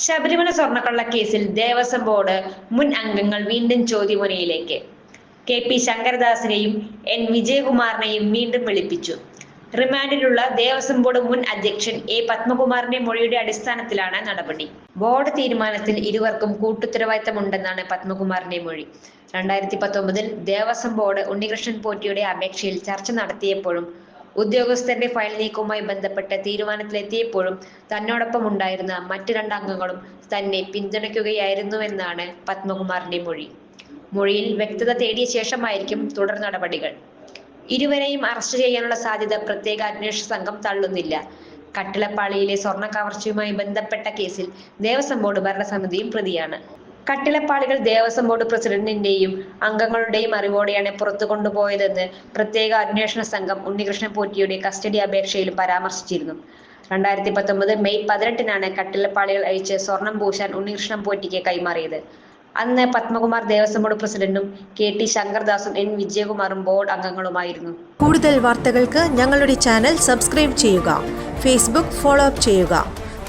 Sabarimala സ്വർണക്കള്ള കേസിൽ Devaswom board മുൻ അംഗങ്ങൾ വീണ്ടും ചോദ്യമുനയിലേക്ക് കെ പി ശങ്കരദാസിനെയും എൻ വിജയകുമാറിനെയും വീണ്ടും വിളിപ്പിച്ചു. റിമാൻഡിലുള്ള ദേവസ്വം ബോർഡ് മുൻ അധ്യക്ഷൻ എ പത്മകുമാറിന്റെ മൊഴിയുടെ അടിസ്ഥാനത്തിലാണ് നടപടി. ബോർഡ് തീരുമാനത്തിൽ ഇരുവർക്കും കൂട്ടുത്തരവാദിത്തമുണ്ടെന്നാണ് പത്മകുമാറിന്റെ മൊഴി. രണ്ടായിരത്തി പത്തൊമ്പതിൽ ദേവസ്വം ബോർഡ് ഉണ്ണികൃഷ്ണൻ പോറ്റിയുടെ അപേക്ഷയിൽ ചർച്ച നടത്തിയപ്പോഴും ഉദ്യോഗസ്ഥരുടെ ഫയൽ നീക്കവുമായി ബന്ധപ്പെട്ട് തീരുമാനത്തിലെത്തിയപ്പോഴും തന്നോടൊപ്പം ഉണ്ടായിരുന്ന മറ്റു രണ്ടംഗങ്ങളും തന്നെ പിന്തുണയ്ക്കുകയായിരുന്നുവെന്നാണ് പത്മകുമാറിന്റെ മൊഴി. മൊഴിയിൽ വ്യക്തത തേടിയ ശേഷമായിരിക്കും തുടർ നടപടികൾ. ഇരുവരെയും അറസ്റ്റ് ചെയ്യാനുള്ള സാധ്യത പ്രത്യേക അന്വേഷണ സംഘം തള്ളുന്നില്ല. കട്ടിളപ്പാളിയിലെ സ്വർണ കവർച്ചയുമായി ബന്ധപ്പെട്ട കേസിൽ ദേവസ്വം ബോർഡ് ഭരണസമിതിയും പ്രതിയാണ്. കട്ടിളപ്പാളികൾ ദേവസ്വം ബോർഡ് പ്രസിഡന്റിന്റെയും അംഗങ്ങളുടെയും അറിവോടെയാണ് പുറത്തു കൊണ്ടുപോയതെന്ന് പ്രത്യേക അന്വേഷണ സംഘം ഉണ്ണികൃഷ്ണൻ പോറ്റിയുടെ കസ്റ്റഡി അപേക്ഷയിലും പരാമർശിച്ചിരുന്നു. രണ്ടായിരത്തി പത്തൊമ്പത് മെയ് പതിനെട്ടിനാണ് കട്ടിലപ്പാളികൾ അഴിച്ച് സ്വർണം പൂശാൻ ഉണ്ണികൃഷ്ണൻ പോറ്റിക്ക് കൈമാറിയത്. അന്ന് പത്മകുമാർ ദേവസ്വം ബോർഡ് പ്രസിഡന്റും കെ ടി ശങ്കർദാസും എൻ വിജയകുമാറും ബോർഡ് അംഗങ്ങളുമായിരുന്നു. കൂടുതൽ വാർത്തകൾക്ക് ഞങ്ങളുടെ ചാനൽ സബ്സ്ക്രൈബ് ചെയ്യുക ഫേസ്ബുക്ക് ഫോളോ അപ്പ് ചെയ്യുക.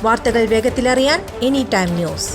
വാർത്തകൾ വേഗത്തിലറിയാൻ എനി ടൈം ന്യൂസ്.